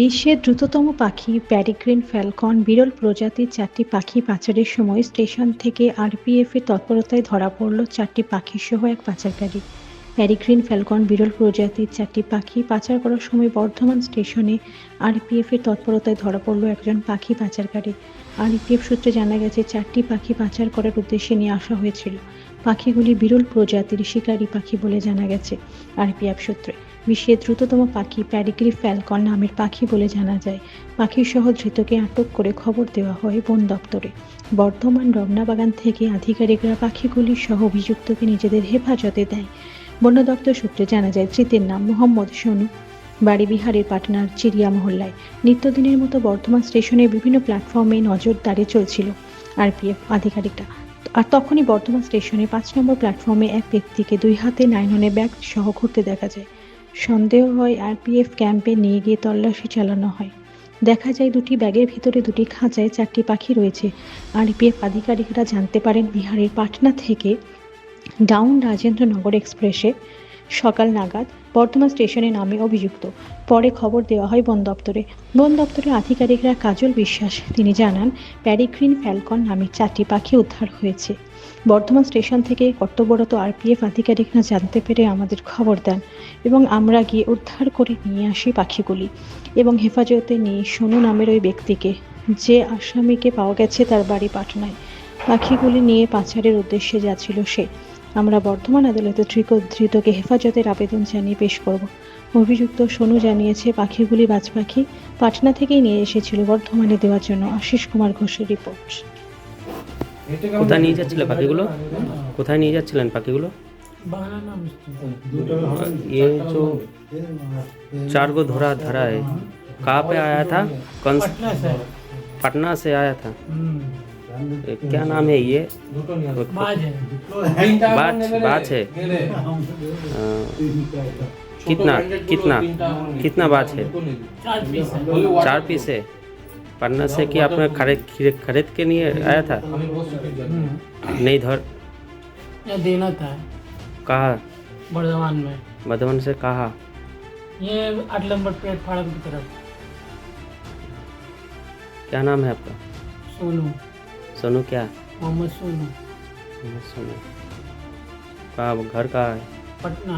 বিশ্বের দ্রুততম পাখি প্যারিগ্রিন ফ্যালকন বিরল প্রজাতির চারটি পাখি পাচারের সময় স্টেশন থেকে আরপিএফের তৎপরতায় ধরা পড়ল চারটি পাখিসহ এক পাচারকারী। প্যারিগ্রিন ফ্যালকন বিরল প্রজাতির চারটি পাখি পাচার করার সময় বর্ধমান স্টেশনে আরপিএফের তৎপরতায় ধরা পড়ল একজন পাখি পাচারকারী। আরপিএফ সূত্রে জানা গেছে, চারটি পাখি পাচার করার উদ্দেশ্যে নিয়ে আসা হয়েছিল। পাখিগুলি বিরল প্রজাতির শিকারী পাখি বলে জানা গেছে, আরপিএফ সূত্রে। বিশ্বের দ্রুততম পাখি প্যারিগ্রি ফ্যালকন নামের পাখি বলে জানা যায়। পাখির সহ ধৃতকে আটক করে খবর দেওয়া হয় বন দপ্তরে। বর্ধমান রমনাবাগান থেকে আধিকারিকরা পাখিগুলি সহ অভিযুক্তকে নিজেদের হেফাজতে দেয়। বন দপ্তর সূত্রে জানা যায়, ধৃতের নাম মোহাম্মদ সোনু। বাড়ি বিহারের পাটনার চিড়িয়া মহল্লায় নিত্যদিনের মতো বর্ধমান স্টেশনের বিভিন্ন প্ল্যাটফর্মে নজরদারি চলছিল। আরপিএফ আধিকারিকরা, আর তখনই বর্ধমান স্টেশনে পাঁচ নম্বর প্ল্যাটফর্মে এক ব্যক্তিকে দুই হাতে নাইননে ব্যাগ সহ ঘুরতে দেখা যায়। সন্দেহ হয় আরপিএফ ক্যাম্পে নিয়ে গিয়ে তল্লাশি চালানো হয়। দেখা যায় দুটি ব্যাগের ভিতরে দুটি খাঁচায় চারটি পাখি রয়েছে। আরপিএফ আধিকারিকরা জানতে পারেন বিহারের পাটনা থেকে ডাউন রাজেন্দ্রনগর এক্সপ্রেসে সকাল নাগাদ বর্ধমান স্টেশনে নামে অভিযুক্ত। পরে খবর দেওয়া হয় বন দপ্তরে। বন দপ্তরের আধিকারিকরা কাজল বিশ্বাস, তিনি জানান, প্যারিগ্রিন ফ্যালকন নামে চারটি পাখি উদ্ধার হয়েছে। বর্ধমান স্টেশন থেকে কর্তব্যরত আরপিএফ আধিকারিকরা জানতে পেরে আমাদের খবর দেন এবং আমরা গিয়ে উদ্ধার করে নিয়ে আসি পাখিগুলি এবং হেফাজতে নিয়ে সোনু নামের ওই ব্যক্তিকে। যে আসামিকে পাওয়া গেছে তার বাড়ি পাটনায়। পাখিগুলি নিয়ে পাচারের উদ্দেশ্যে যাচ্ছিল সে। আমরা বর্ধমান আদালতে ধৃত ধৃতকে হেফাজতের আবেদন জানিয়ে পেশ করব অভিযুক্ত সোনু জানিয়েছে পাখিগুলি বাজ পাখি পাটনা থেকেই নিয়ে এসেছিল বর্ধমানে দেওয়ার জন্য আশিস কুমার ঘোষের রিপোর্ট কোথায় নিয়ে যাচ্ছিলেন পাখিগুলো কোথায় নিয়ে যাচ্ছিলেন পাখিগুলো बनाना मिस्त्री ये जो चार गो धरा धरा है कहाँ पे आया था कौन पटना से पटना से आया था हम्म, ये क्या नाम है ये? बात है बाच बाच है। कितना कितना कितना बाच है? चार पीस है। है? पटना से कि आपने खरीद खरीद के लिए आया था? नहीं धर। देना था। कहा? बर्धमान में। बर्धमान से कहा? ये आठ नंबर प्लेटफार्म की तरफ़। क्या नाम है आपका? सोनू। सोनू क्या मोहम्मद सोनू सोनू कहाँ घर कहाँ है पटना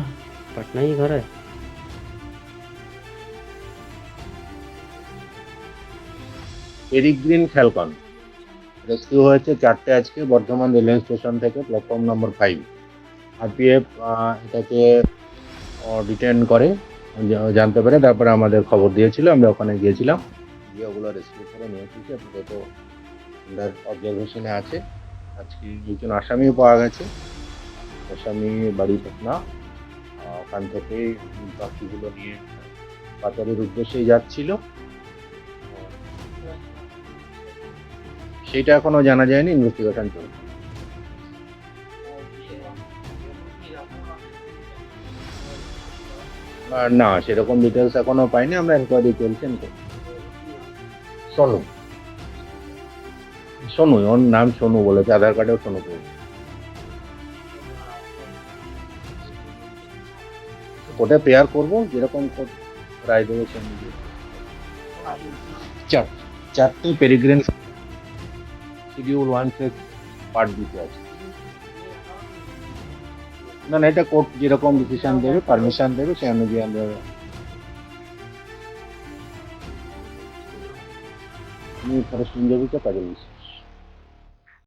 पटना ही घर है পেরিগ্রিন ফ্যালকন রেস্কিউ হয়েছে চারটে আজকে বর্ধমান রেলওয়ে স্টেশন থেকে প্ল্যাটফর্ম নম্বর ফাইভ আরপিএফ এটাকে ডিটেন করে জা- জানতে পারে তারপরে আমাদের খবর দিয়েছিল আমরা ওখানে গিয়েছিলাম গিয়ে ওগুলো রেস্কিউ করে নিয়ে এসেছি আপাতত আন্ডার অবজারভেশনে আছে। আজকে একজন আসামিও পাওয়া গেছে। আসামি বাড়ি পাটনা। ওখান থেকে বাকিগুলো নিয়ে পাচারের উদ্দেশ্যেই যাচ্ছিল। সেটা এখনও জানা যায়নি ইনভেস্টিগেশন চলছে। না, সেরকম ডিটেলস এখনও পাইনি। আমরা এনকোয়ারি চলছেন তো সোনু সোনু, ওর নাম সোনু বলেছে, আধার কার্ডেও সোনু বলেছে। কোর্টে পেয়ার করব, যেরকম রায় দেবে। চার চারটে পেরিগ্রেন শিডিউল ওয়ান থেকে পার্ট দিতে আছে। না না, এটা কোর্ট যেরকম ডিসিশন দেবে পারমিশন দেবে, সেই অনুযায়ী আমরা আমি ফরেস্ট ইঞ্জিনিয়ারিংটা কাজে দিচ্ছি